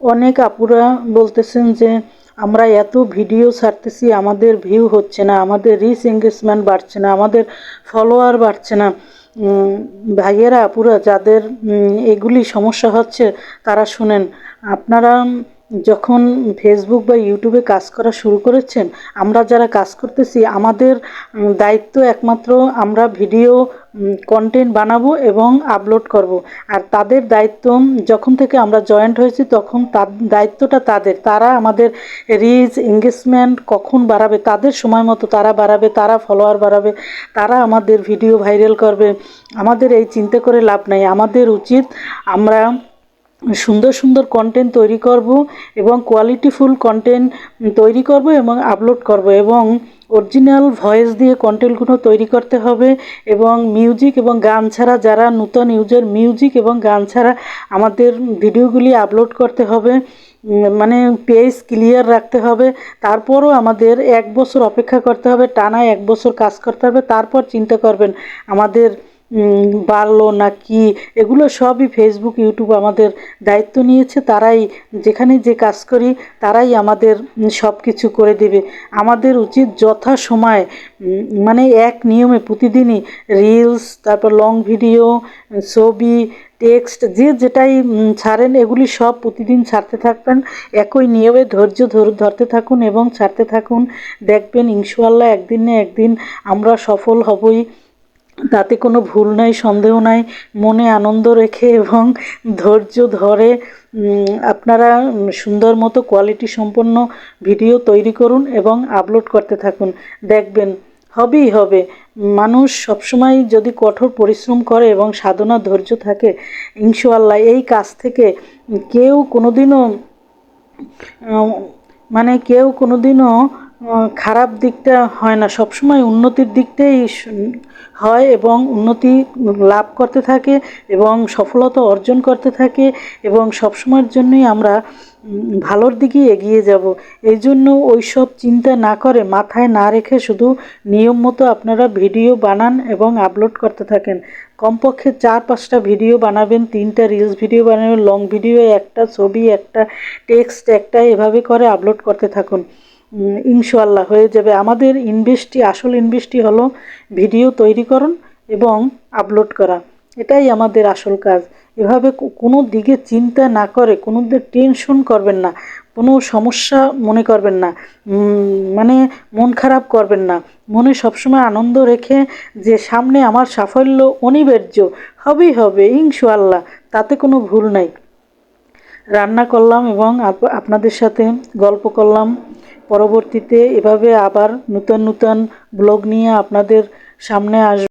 অনেক আপুরা বলতেছেন যে, আমরা এত ভিডিও ছাড়তেছি, আমাদের ভিউ হচ্ছে না, আমাদের রিচ এঙ্গেজমেন্ট বাড়ছে না, আমাদের ফলোয়ার বাড়ছে না। ভাইয়েরা, আপুরা, যাদের এগুলি সমস্যা হচ্ছে, তারা শুনেন। আপনারা যখন ফেসবুক বা ইউটিউবে কাজ করা শুরু করেছেন, আমরা যারা কাজ করতেছি, আমাদের দায়িত্ব একমাত্র আমরা ভিডিও কন্টেন্ট বানাবো এবং আপলোড করব। আর তাদের দায়িত্ব যখন থেকে আমরা জয়েন্ট হয়েছি, তখন তার দায়িত্বটা তাদের। তারা আমাদের রিচ এঙ্গেজমেন্ট কখন বাড়াবে, তাদের সময় মতো তারা বাড়াবে, তারা ফলোয়ার বাড়াবে, তারা আমাদের ভিডিও ভাইরাল করবে। আমাদের এই চিন্তা করে লাভ নাই। আমাদের উচিত আমরা সুন্দর সুন্দর কন্টেন্ট তৈরি করব এবং কোয়ালিটিফুল কন্টেন্ট তৈরি করব এবং আপলোড করব এবং অরিজিনাল ভয়েস দিয়ে কন্টেন্টগুলো তৈরি করতে হবে এবং মিউজিক এবং গান ছাড়া যারা নূতন ইউজার মিউজিক এবং গান ছাড়া আমাদের ভিডিওগুলি আপলোড করতে হবে মানে পেজ ক্লিয়ার রাখতে হবে, তারপরও আমাদের এক বছর অপেক্ষা করতে হবে টানা এক বছর কাজ করতে হবে, তারপর চিন্তা করবেন আমাদের বাড়লো না কি এগুলো সবই ফেসবুক ইউটিউব আমাদের দায়িত্ব নিয়েছে। তারাই যেখানে যে কাজ করি, তারাই আমাদের সব কিছু করে দেবে। আমাদের উচিত যথা সময় মানে এক নিয়মে প্রতিদিনই রিলস তারপর লং ভিডিও ছবি টেক্সট যে যেটাই ছাড়েন, এগুলি সব প্রতিদিন ছাড়তে থাকবেন। একই নিয়মে ধৈর্য ধর- ধরতে থাকুন এবং ছাড়তে থাকুন। দেখবেন ইনশাল্লাহ একদিন না একদিন আমরা সফল হবই। তাতে কোনো ভুল নাই, সন্দেহ নাই, মনে আনন্দ রেখে এবং ধৈর্য ধরে আপনারা সুন্দর মতো কোয়ালিটি সম্পন্ন ভিডিও তৈরি করুন এবং আপলোড করতে থাকুন। দেখবেন হবেই হবে। মানুষ সবসময় যদি কঠোর পরিশ্রম করে এবং সাধনা ধৈর্য থাকে, ইনশাআল্লাহ এই কাজ থেকে কেউ কোনোদিনও মানে কেউ কোনোদিনও খারাপ দিকটা হয় না। সবসময় উন্নতির দিকটাই হয় এবং উন্নতি লাভ করতে থাকে এবং সফলতা অর্জন করতে থাকে এবং সবসময়ের জন্যই আমরা ভালোর দিকেই এগিয়ে যাব। এই জন্য ওই সব চিন্তা না করে, মাথায় না রেখে শুধু নিয়ম মতো আপনারা ভিডিও বানান এবং আপলোড করতে থাকেন। কমপক্ষে চার পাঁচটা ভিডিও বানাবেন, তিনটা রিলস ভিডিও বানাবেন লং ভিডিও একটা ছবি, একটা টেক্সট একটা এভাবে করে আপলোড করতে থাকুন। ইনশাল্লাহ হয়ে যাবে। আমাদের ইনভেস্টটি আসল ইনভেস্টটি হলো ভিডিও তৈরিকরণ এবং আপলোড করা। এটাই আমাদের আসল কাজ। এভাবে কোনো দিকে চিন্তা না করে, কোনো দিকে টেনশন করবেন না, কোনো সমস্যা মনে করবেন না মানে মন খারাপ করবেন না। মনে সবসময় আনন্দ রেখে যে সামনে আমার সাফল্য অনিবার্য, হবেই হবে, ইনশাআল্লাহ, তাতে কোনো ভুল নাই। রান্না করলাম এবং আপ- আপনাদের সাথে গল্প করলাম। পরবর্তীতে এভাবে আবার নূতন নূতন ব্লগ নিয়ে আপনাদের সামনে আস